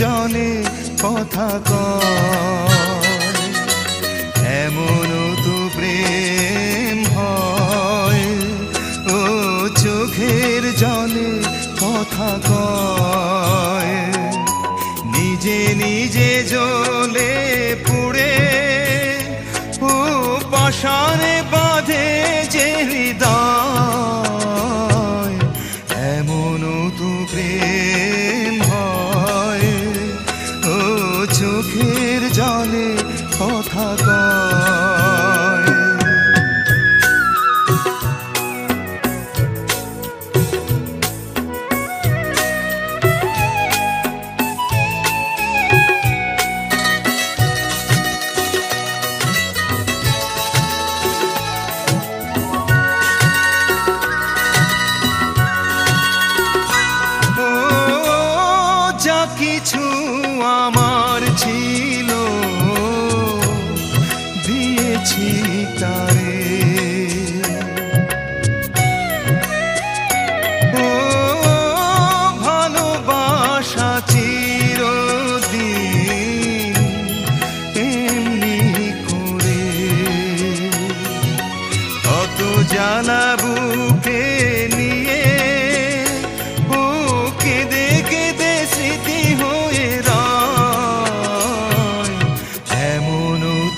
জলে কথা কয়। এমন তো প্রেম হয়, ও চোখের জলে কথা কয়। নিজে নিজে জ্বলে পুড়ে, ও পাশানে বাঁধে চোখের জলে কথা কয়। কিছু আমার ছিল দিয়েছি তারে। ও ভালোবাসা চিরদিন এমনি করে। কত জ্বালা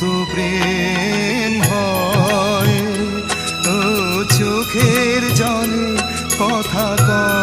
তো প্রেম হয়। ও চোখের জলে কথা কয়।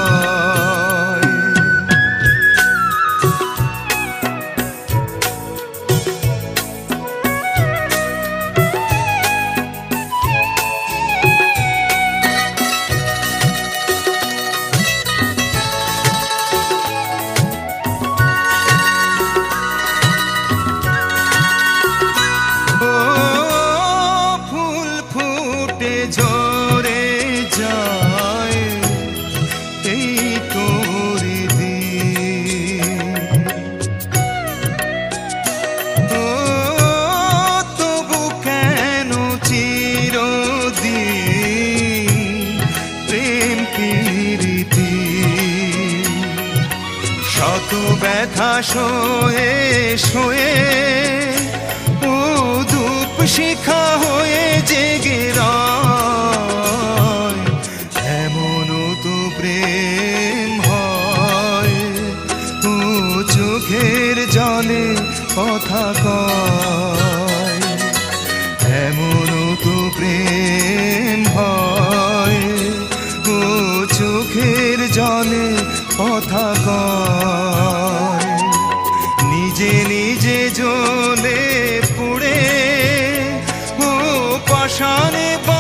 ব্যথা শোয়ে শোয়ে ও ধূপ শিখা হয়ে জেগে এমন তো প্রেম হয়, ও চোখের জলে কথা কয়। এমন তো প্রেম হয় চোখের জলে কথা কয়। জলে পুড়ে ও পাশানে বা